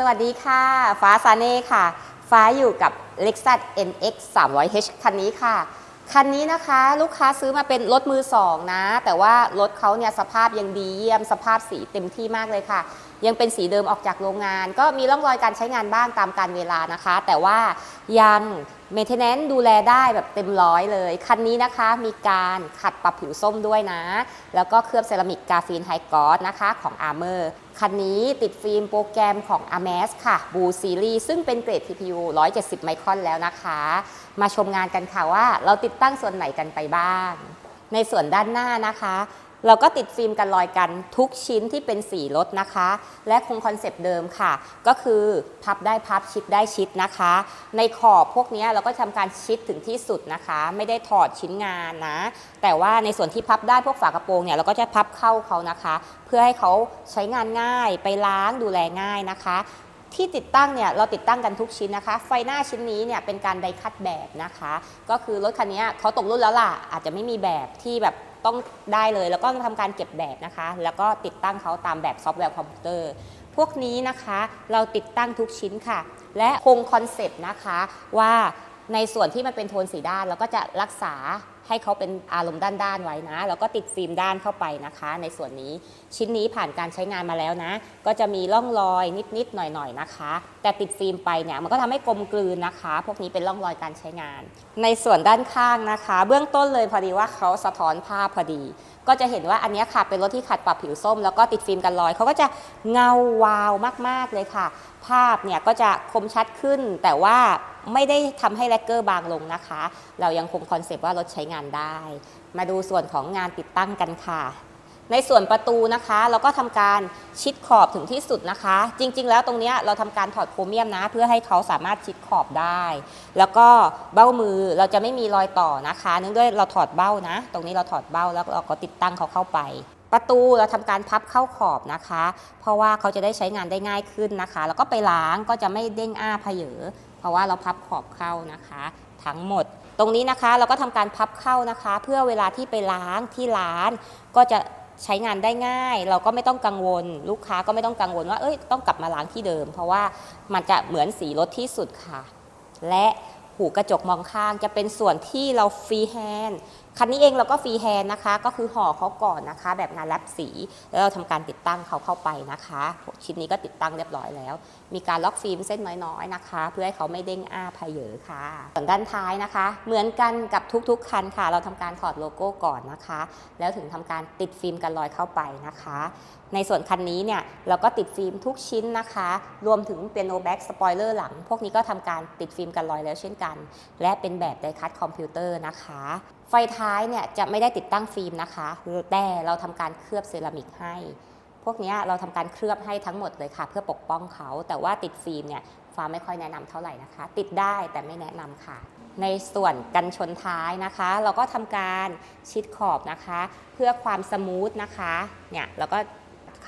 สวัสดีค่ะ ฟ้าซาเน่ค่ะ ฟ้าอยู่กับ Lexus NX 300H คันนี้ค่ะ คันนี้นะคะลูกค้าซื้อมาเป็นรถมือสองนะ แต่ว่ารถเขาเนี่ยสภาพยังดีเยี่ยมสภาพสีเต็มที่มากเลยค่ะ ยังเป็นสีเดิมออกจากโรงงาน ก็มีร่องรอยการใช้งานบ้างตามการเวลานะคะ แต่ว่ายัง เม i เทนแนนดูแลได้แบบเต็มร้อยเลย คันนี้นะคะมีการขัดปรับผิวส้มด้วยนะ แล้วก็เคลือบเซรามิกกาฟีนไฮกอสนะคะของ Armor คันนี้ติดฟิล์มโปรแกรมของ a m a s ค่ะ Blue Series ซึ่งเป็นเกรด TPU 170 ไมครอนแล้วนะคะ มาชมงานกันค่ะว่าเราติดตั้งส่วนไหนกันไปบ้าง ในส่วนด้านหน้านะคะ เราก็ติดฟิล์มกันรอยกันทุกชิ้นที่เป็นสีรถนะคะ และคงคอนเซปต์เดิมค่ะ ก็คือพับได้พับชิดได้ชิดนะคะ ในขอบพวกนี้เราก็ทำการชิดถึงที่สุดนะคะ ไม่ได้ถอดชิ้นงานนะ แต่ว่าในส่วนที่พับได้พวกฝากระโปรงเนี่ยเราก็จะพับเข้าเขานะคะ เพื่อให้เขาใช้งานง่ายไปล้างดูแลง่ายนะคะที่ติดตั้งเนี่ยเราติดตั้งกันทุกชิ้นนะคะ ไฟหน้าชิ้นนี้เนี่ยเป็นการไดคัดแบบนะคะ ก็คือรถคันนี้เขาตกรุ่นแล้วล่ะอาจจะไม่มีแบบที่แบบ ต้องได้เลย แล้วก็ทำการเก็บแบบนะคะ แล้วก็ติดตั้งเขาตามแบบซอฟต์แวร์คอมพิวเตอร์ พวกนี้นะคะเราติดตั้งทุกชิ้นค่ะ และคงคอนเซปต์นะคะว่าในส่วนที่มันเป็นโทนสีด้านเราก็จะรักษา ให้เขาเป็นอารมณ์ด้านๆไว้นะ แล้วก็ติดฟิล์มด้านเข้าไปนะคะ ในส่วนนี้ชิ้นนี้ผ่านการใช้งานมาแล้วนะ ก็จะมีร่องรอยนิดๆหน่อยๆนะคะ แต่ติดฟิล์มไปเนี่ยมันก็ทำให้กลมกลืนนะคะ พวกนี้เป็นร่องรอยการใช้งาน ในส่วนด้านข้างนะคะ เบื้องต้นเลยพอดีว่าเขาสะท้อนภาพพอดี ก็จะเห็นว่าอันนี้ค่ะเป็นรถที่ขัดปรับผิวส้ม แล้วก็ติดฟิล์มกันรอยเขาก็จะเงาวาวมากๆเลยค่ะ ภาพเนี่ยก็จะคมชัดขึ้น แต่ว่าไม่ได้ทำให้แลกเกอร์บางลงนะคะ เรายังคงคอนเซปต์ว่ารถใช้งานได้ มาดูส่วนของงานติดตั้งกันค่ะในส่วนประตูนะคะ เราก็ทำการชิดขอบถึงที่สุดนะคะ จริง ๆ แล้วตรงเนี้ยเราทำการถอดโครเมียมนะ เพื่อให้เขาสามารถชิดขอบได้ แล้วก็เบ้ามือเราจะไม่มีรอยต่อนะคะ เนื่องด้วยเราถอดเบ้านะ ตรงนี้เราถอดเบ้าแล้วเราก็ติดตั้งเขาเข้าไป ประตูเราทำการพับเข้าขอบนะคะ เพราะว่าเขาจะได้ใช้งานได้ง่ายขึ้นนะคะ แล้วก็ไปล้างก็จะไม่เด้งอ้าเพเยอเพราะว่าเราพับขอบเข้านะคะ ทั้งหมด ตรงนี้นะคะเราก็ทำการพับเข้านะคะ เพื่อเวลาที่ไปล้างที่ร้าน ก็จะใช้งานได้ง่าย เราก็ไม่ต้องกังวล ลูกค้าก็ไม่ต้องกังวลว่าเอ้ยต้องกลับมาล้างที่เดิม เพราะว่ามันจะเหมือนสีรถที่สุดค่ะ และหูกระจกมองข้างจะเป็นส่วนที่เราฟรีแฮนด์ คันนี้เองเราก็ฟรีแฮนด์นะคะ ก็คือห่อเขาก่อนนะคะ แบบงานแรปสี แล้วเราทำการติดตั้งเขาเข้าไปนะคะ ชิ้นนี้ก็ติดตั้งเรียบร้อยแล้ว มีการล็อกฟิล์มเส้นน้อยๆนะคะ เพื่อให้เขาไม่เด้งอ้าพเยอค่ะส่วนด้านท้ายนะคะ เหมือนกันกับทุกๆคันค่ะ เราทำการถอดโลโก้ก่อนนะคะ แล้วถึงทำการติดฟิล์มกันรอยเข้าไปนะคะ ในส่วนคันนี้เนี่ยเราก็ติดฟิล์มทุกชิ้นนะคะ รวมถึงเปียโนแบ็กสปอยเลอร์หลัง พวกนี้ก็ทำการติดฟิล์มกันรอยแล้วเช่นกัน และเป็นแบบไดคัตคอมพิวเตอร์นะคะ ไฟท้ายเนี่ยจะไม่ได้ติดตั้งฟิล์มนะคะแต่เราทำการเคลือบเซรามิกให้ พวกนี้เราทำการเคลือบให้ทั้งหมดเลยค่ะ เพื่อปกป้องเขา แต่ว่าติดฟิล์มเนี่ยฟ้าไม่ค่อยแนะนำเท่าไหร่นะคะ ติดได้แต่ไม่แนะนำค่ะ ในส่วนกันชนท้ายนะคะ เราก็ทำการชิดขอบนะคะ เพื่อความสมูทนะคะเนี่ยเราก็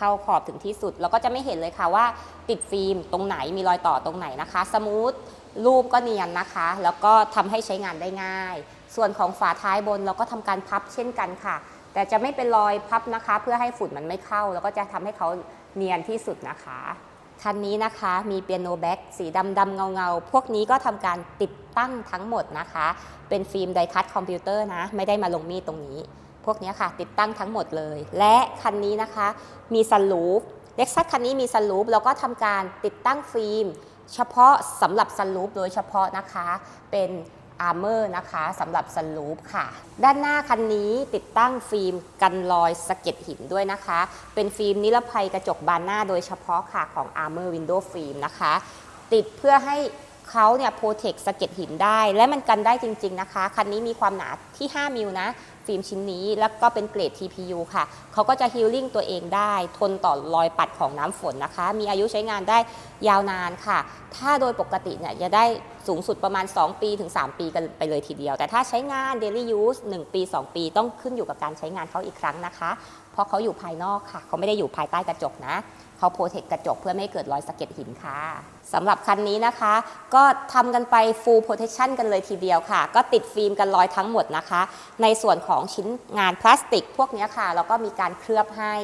เข้าขอบถึงที่สุดเราก็จะไม่เห็นเลยค่ะว่าติดฟิล์มตรงไหนมีรอยต่อตรงไหนนะคะ สมูทรูปก็เนียนนะคะ แล้วก็ทำให้ใช้งานได้ง่าย ส่วนของฝาท้ายบนเราก็ทำการพับเช่นกันค่ะ แต่จะไม่เป็นรอยพับนะคะ เพื่อให้ฝุ่นมันไม่เข้า แล้วก็จะทำให้เขาเนียนที่สุดนะคะคันนี้นะคะมีเปียโนแบ็กสีดำดำเงาเงาๆพวกนี้ก็ทำการติดตั้งทั้งหมดนะคะ เป็นฟิล์มไดคัตคอมพิวเตอร์นะ ไม่ได้มาลงมีดตรงนี้ พวกนี้ค่ะ ติดตั้งทั้งหมดเลย และคันนี้นะคะมีซันรูฟเล็กซัสคันนี้มีซันรูฟแล้วก็ทำการติดตั้งฟิล์ม เฉพาะสำหรับซันรูฟโดยเฉพาะนะคะ เป็นอาร์เมอร์นะคะสำหรับซันรูฟค่ะ ด้านหน้าคันนี้ติดตั้งฟิล์มกันรอยสะเก็ดหินด้วยนะคะ เป็นฟิล์มนิรภัยกระจกบานหน้าโดยเฉพาะค่ะของ Armor Window Film นะคะ ติดเพื่อให้ เขาเนี่ยโปรเทคสะเก็ดหินได้ และมันกันได้จริง ๆนะคะ คันนี้มีความหนาที่ 5 มิลนะ ฟิล์มชิ้นนี้แล้วก็เป็นเกรด TPU ค่ะ เขาก็จะฮีลลิ่งตัวเองได้ ทนต่อรอยปัดของน้ำฝนนะคะ มีอายุใช้งานได้ยาวนานค่ะ ถ้าโดยปกติเนี่ยจะได้สูงสุดประมาณ 2 ปีถึง 3 ปีกันไปเลยทีเดียว แต่ถ้าใช้งาน daily use 1 ปี 2 ปีต้องขึ้นอยู่กับการใช้งานเขาอีกครั้งนะคะ เพราะเขาอยู่ภายนอกค่ะ เขาไม่ได้อยู่ภายใต้กระจกนะ เขาโปรเทคกระจกเพื่อไม่ให้เกิดรอยสะเก็ดหินค่ะสำหรับคันนี้นะคะ ก็ทำกันไป full protection กันเลยทีเดียวค่ะ ก็ติดฟิล์มกันรอยทั้งหมดนะคะ ในส่วนของชิ้นงานพลาสติกพวกนี้ค่ะแล้วก็มีการเคลือบให้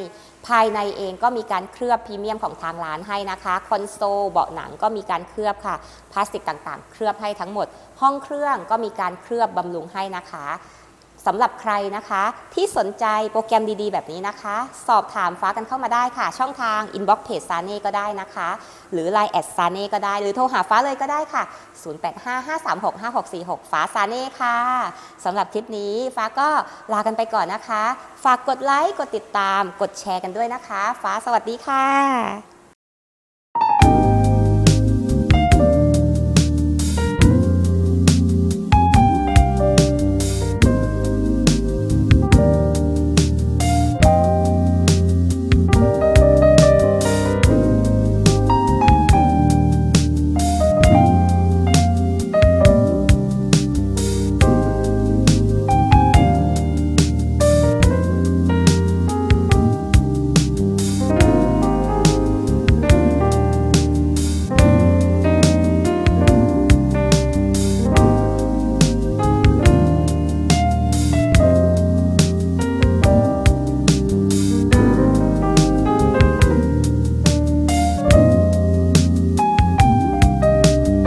ภายในเองก็มีการเคลือบพรีเมียมของทางร้านให้นะคะ คอนโซลเบาะหนังก็มีการเคลือบค่ะ พลาสติกต่างๆ เคลือบให้ทั้งหมด ห้องเครื่องก็มีการเคลือบบำรุงให้นะคะ สำหรับใครนะคะที่สนใจโปรแกรมดีๆ แบบนี้นะคะ สอบถามฟ้ากันเข้ามาได้ค่ะ ช่องทาง inbox page ซาเน่ก็ได้นะคะ หรือ line แอดซาเน่ก็ได้ หรือโทรหาฟ้าเลยก็ได้ค่ะ 0855365646 ฟ้าซาเน่ค่ะสำหรับคลิปนี้ฟ้าก็ลากันไปก่อนนะคะ ฝากกดไลค์กดติดตาม กดแชร์กันด้วยนะคะ ฟ้าสวัสดีค่ะ